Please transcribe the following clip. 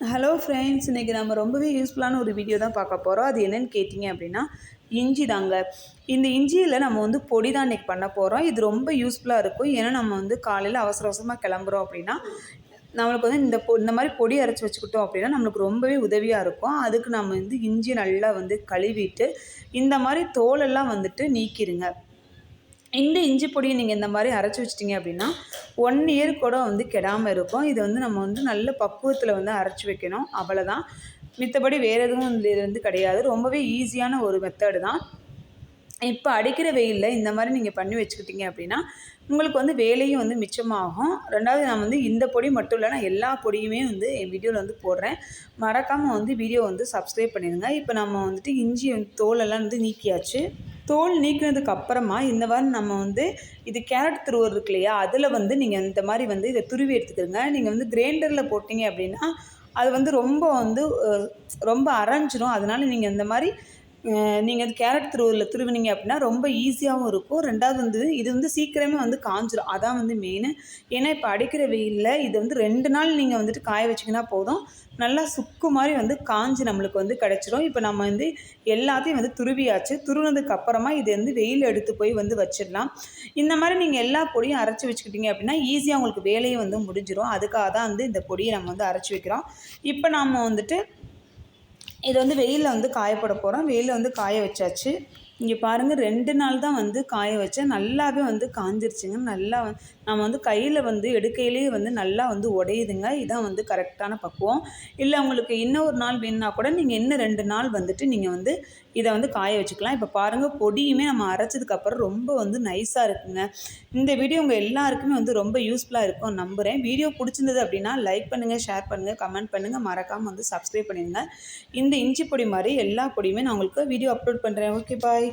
Hello friends இன்றைக்கி நம்ம ரொம்பவே யூஸ்ஃபுல்லான ஒரு வீடியோ தான் பார்க்க போகிறோம் அது என்னென்னு கேட்டிங்க அப்படின்னா இஞ்சி தாங்க. இந்த இஞ்சியில் நம்ம வந்து பொடி தான் இன்றைக்கி பண்ண போகிறோம் இது ரொம்ப யூஸ்ஃபுல்லாக இருக்கும். ஏன்னா நம்ம வந்து காலையில் அவசர அவசரமாக கிளம்புறோம் அப்படின்னா நம்மளுக்கு வந்து இந்த பொ இந்த மாதிரி பொடி அரைச்சி வச்சுக்கிட்டோம் அப்படின்னா நம்மளுக்கு ரொம்பவே உதவியாக இருக்கும். அதுக்கு நம்ம வந்து இஞ்சி நல்லா வந்து கழுவிட்டு இந்த மாதிரி தோலெல்லாம் வந்துட்டு நீக்கிடுங்க இந்த இஞ்சி பொடியை நீங்கள் இந்த மாதிரி அரைச்சி வச்சிட்டிங்க அப்படின்னா ஒன் இயர் கூட வந்து கெடாமல் இருக்கும். இது வந்து நம்ம வந்து நல்ல பக்குவத்தில் வந்து அரைச்சி வைக்கணும். அவ்வளோதான் மித்தபடி வேறு எதுவும் இது வந்து கிடையாது. ரொம்பவே ஈஸியான ஒரு மெத்தடு தான். இப்போ அடிக்கிற வெயிலில் இந்த மாதிரி நீங்கள் பண்ணி வச்சுக்கிட்டீங்க அப்படின்னா உங்களுக்கு வந்து வேலையும் வந்து மிச்சமாகும். ரெண்டாவது நான் வந்து இந்த பொடி மட்டும் இல்லை நான் எல்லா பொடியுமே வந்து என் வீடியோவில் வந்து போடுறேன். மறக்காமல் வந்து வீடியோ வந்து சப்ஸ்கிரைப் பண்ணிடுங்க. இப்போ நம்ம வந்துட்டு இஞ்சி வந்து தோலெல்லாம் வந்து நீக்கியாச்சு. தோல் நீக்கினதுக்கு அப்புறமா இந்த வாரம் நம்ம வந்து இது கேரட் துருவர் இருக்கு இல்லையா அதில் வந்து நீங்கள் இந்த மாதிரி வந்து இதை துருவி எடுத்துக்கிறங்க நீங்கள் வந்து கிரைண்டரில் போட்டிங்க அப்படின்னா அது வந்து ரொம்ப வந்து ரொம்ப அரைஞ்சிரும். அதனால் நீங்கள் இந்த மாதிரி நீங்கள் அது கேரட் துருவரில் துருவினீங்க அப்படின்னா ரொம்ப ஈஸியாகவும் இருக்கும். ரெண்டாவது வந்து இது வந்து சீக்கிரமே வந்து காஞ்சிரும். அதான் வந்து மெயின் ஏன்னா இப்போ அடிக்கிற வெயிலில் இது வந்து ரெண்டு நாள் நீங்கள் வந்துட்டு காய வச்சிங்கன்னா போதும். நல்லா சுக்கு மாதிரி வந்து காஞ்சி நம்மளுக்கு வந்து கிடச்சிரும். இப்போ நம்ம வந்து எல்லாத்தையும் வந்து துருவியாச்சு. துருவினதுக்கு அப்புறமா இது வந்து வெயில் எடுத்து போய் வந்து வச்சிடலாம். இந்த மாதிரி நீங்கள் எல்லா பொடியும் அரைச்சி வச்சுக்கிட்டீங்க அப்படின்னா ஈஸியாக உங்களுக்கு வேலையும் வந்து முடிஞ்சிடும் அதுக்காக தான் வந்து இந்த பொடியை நம்ம வந்து அரைச்சி வைக்கிறோம். இப்போ நாம் வந்துட்டு இதை வந்து வெயிலில் வந்து காயப்பட போகிறோம் வெயிலில் வந்து காய வச்சாச்சு. இங்கே பாருங்கள் ரெண்டு நாள் தான் வந்து காய வச்சேன். நல்லாவே வந்து காஞ்சிருச்சுங்க. நல்லா நம்ம வந்து கையில் வந்து எடுக்கையிலேயே வந்து நல்லா வந்து உடையுதுங்க. இதான் வந்து கரெக்டான பக்குவம். இல்லை உங்களுக்கு இன்னொரு நாள் வேணுன்னா கூட நீங்கள் இன்னும் ரெண்டு நாள் வந்துட்டு நீங்கள் வந்து இதை வந்து காய வச்சுக்கலாம். இப்போ பாருங்கள் பொடியுமே நம்ம அரைச்சதுக்கப்புறம் ரொம்ப வந்து நைஸாக இருக்குங்க. இந்த வீடியோ உங்கள் எல்லாருக்குமே வந்து ரொம்ப யூஸ்ஃபுல்லாக இருக்கும் நம்புகிறேன் வீடியோ பிடிச்சிருந்தது அப்படின்னா லைக் பண்ணுங்கள் ஷேர் பண்ணுங்கள் கமெண்ட் பண்ணுங்கள் மறக்காமல் வந்து சப்ஸ்கிரைப் பண்ணிடுங்க. இந்த இஞ்சி பொடி மாதிரி எல்லா பொடியுமே நான் உங்களுக்கு வீடியோ அப்லோட் பண்ணுறேன் ஓகே பாய்